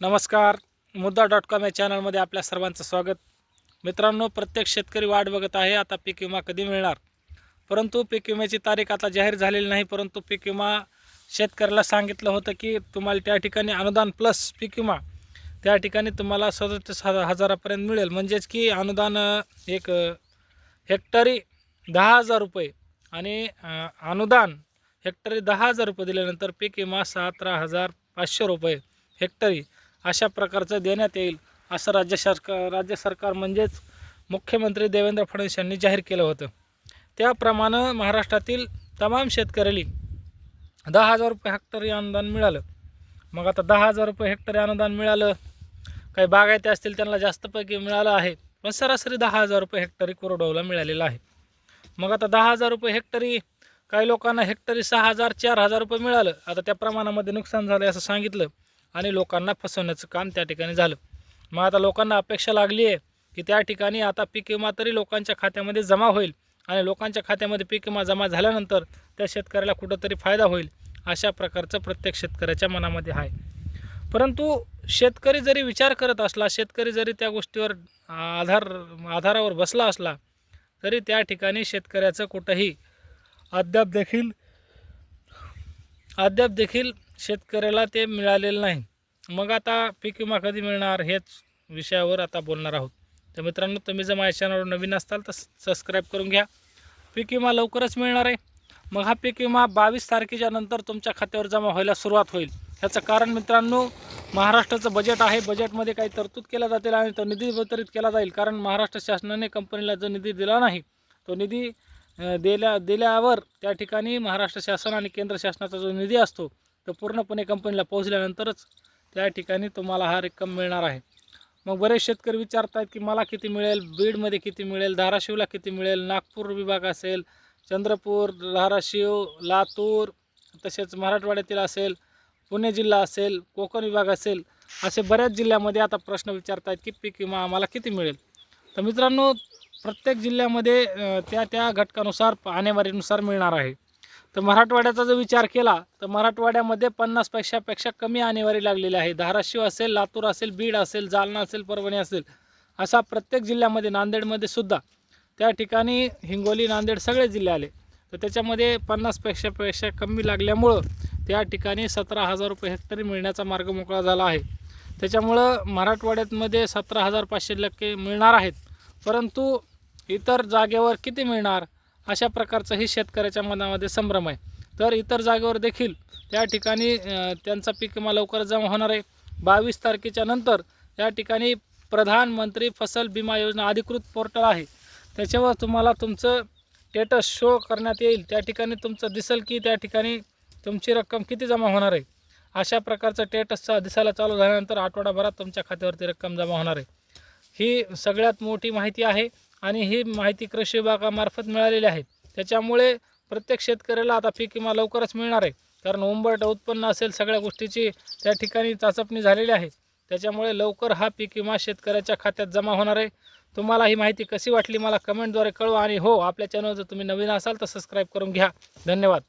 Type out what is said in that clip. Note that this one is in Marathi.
नमस्कार. मुद्दा डॉट कॉम या चॅनलमध्ये आपल्या सर्वांचं स्वागत. मित्रांनो प्रत्येक शेतकरी वाट बघत आहे आता पीक विमा कधी मिळणार? परंतु पीक विम्याची तारीख आता जाहीर झालेली नाही परंतु पीक विमा शेतकऱ्याला सांगितलं होतं की तुम्हाला त्या ठिकाणी अनुदान प्लस पीक विमा त्या ठिकाणी तुम्हाला सदतीस हजार हजारापर्यंत मिळेल. म्हणजेच की अनुदान एक हेक्टरी दहा हजार रुपये आणि अनुदान हेक्टरी दहा हजार रुपये दिल्यानंतर पीक विमा सतरा हजार पाचशे रुपये हेक्टरी अशा प्रकारचं देण्यात येईल असं राज्य सरकार राज्य सरकार म्हणजेच मुख्यमंत्री देवेंद्र फडणवीस यांनी जाहीर केलं होतं. त्याप्रमाणे महाराष्ट्रातील तमाम शेतकऱ्याली दहा हजार रुपये हेक्टरी अनुदान मिळालं. मग आता दहा हजार रुपये हेक्टरी अनुदान मिळालं. काही बागायती असतील त्यांना जास्तपैकी मिळालं आहे पण सरासरी दहा हजार रुपये हेक्टरी कोरडवाला मिळालेलं आहे. मग आता दहा हजार रुपये हेक्टरी काही लोकांना हेक्टरी सहा हजार चार हजार रुपये मिळालं. आता त्या प्रमाणामध्ये नुकसान झालं असं सांगितलं. आणि लोकांना फसवण्याचं काम त्या ठिकाणी झालं. मग आता लोकांना अपेक्षा लागली आहे की त्या ठिकाणी आता पीक विमा तरी लोकांच्या खात्यामध्ये जमा होईल आणि लोकांच्या खात्यामध्ये पीक विमा जमा झाल्यानंतर त्या शेतकऱ्याला कुठंतरी फायदा होईल अशा प्रकारचं प्रत्येक शेतकऱ्याच्या मनामध्ये आहे. परंतु शेतकरी जरी विचार करत असला शेतकरी जरी त्या गोष्टीवर आधार आधारावर बसला असला तरी त्या ठिकाणी शेतकऱ्याचं कुठंही अद्याप देखील अद्याप देखील शेतकऱ्याला ते मिळालेलं नाही. मग आता पीक विमा कधी मिळणार हेच विषयावर आता बोलणार आहोत. तर मित्रांनो तुम्ही जर माझ्या चॅनलवर नवीन असताल तर सबस्क्राईब करून घ्या. पीक विमा लवकरच मिळणार आहे. मग हा पीक विमा बावीस तारखेच्या नंतर तुमच्या खात्यावर जमा व्हायला सुरुवात होईल. ह्याचं कारण मित्रांनो महाराष्ट्राचं बजेट आहे. बजेटमध्ये काही तरतूद केल्या जातील आणि तो निधी वितरित केला जाईल. कारण महाराष्ट्र शासनाने कंपनीला जो निधी दिला नाही तो निधी दिल्या दिल्यावर त्या ठिकाणी महाराष्ट्र शासन आणि केंद्र शासनाचा जो निधी असतो तो पूर्णपणे कंपनीला पोहोचल्यानंतरच त्या ठिकाणी तुम्हाला हा रक्कम मिळणार आहे. मग बरेच शेतकरी विचारत आहेत की मला किती मिळेल बीडमध्ये किती मिळेल धाराशिवला किती मिळेल नागपूर विभाग असेल चंद्रपूर धाराशिव लातूर तसेच मराठवाड्यातील असेल पुणे जिल्हा असेल कोकण विभाग असेल असे बऱ्याच जिल्ह्यामध्ये आता प्रश्न विचारत आहेत की पीक विमा आम्हाला किती मिळेल? तर मित्रांनो प्रत्येक जिल्ह्यामध्ये त्या त्या घटकानुसार आणेवारीनुसार मिळणार आहे. तर मराठवाड्याचा जर विचार केला तर मराठवाड्यामध्ये पन्नास पेक्षापेक्षा कमी आणेवारी लागलेली आहे. धाराशिव असेल लातूर असेल बीड असेल जालना असेल परभणी असेल असा प्रत्येक जिल्ह्यामध्ये नांदेडमध्ये सुद्धा त्या ठिकाणी हिंगोली नांदेड सगळे जिल्हे आले. तर त्याच्यामध्ये पन्नासपेक्षा कमी लागल्यामुळं त्या ठिकाणी सतरा हजार रुपये हेक्टरी मिळण्याचा मार्ग मोकळा झाला आहे. त्याच्यामुळं मराठवाड्यातमध्ये सतरा हजार पाचशे टक्के मिळणार आहेत. परंतु इतर जागेवर किती मिळणार? अशा प्रकारचं हे शेतकऱ्याच्या मनामध्ये संभ्रम आहे. तर इतर जागेवर देखील त्या ठिकाणी त्यांचा पीक विमा लवकर जमा होणार आहे. बावीस तारखेच्या नंतर त्या ठिकाणी प्रधानमंत्री फसल विमा योजना अधिकृत पोर्टल आहे. त्याच्यावर तुम्हाला तुमचं स्टेटस शो करण्यात येईल. त्या ठिकाणी तुमचं दिसेल की त्या ठिकाणी तुमची रक्कम किती जमा होणार आहे. अशा प्रकारचं स्टेटसचा दिसायला चालू झाल्यानंतर आठवडाभरात तुमच्या खात्यावरती रक्कम जमा होणार आहे. ही सगळ्यात मोठी माहिती आहे. आणि ही माहिती कृषी विभागामार्फत मिळालेली आहे. त्याच्यामुळे प्रत्येक शेतकऱ्याला आता पीक विमा लवकरच मिळणार आहे. कारण उंबरट उत्पन्न असेल सगळ्या गोष्टीची त्या ठिकाणी चाचपणी झालेली आहे. त्याच्यामुळे लवकर हा पीक विमा शेतकऱ्याच्या खात्यात जमा होणार आहे. तुम्हाला ही माहिती कशी वाटली मला कमेंटद्वारे कळवा आणि हो आपल्या चॅनल जर तुम्ही नवीन असाल तर सबस्क्राईब करून घ्या. धन्यवाद.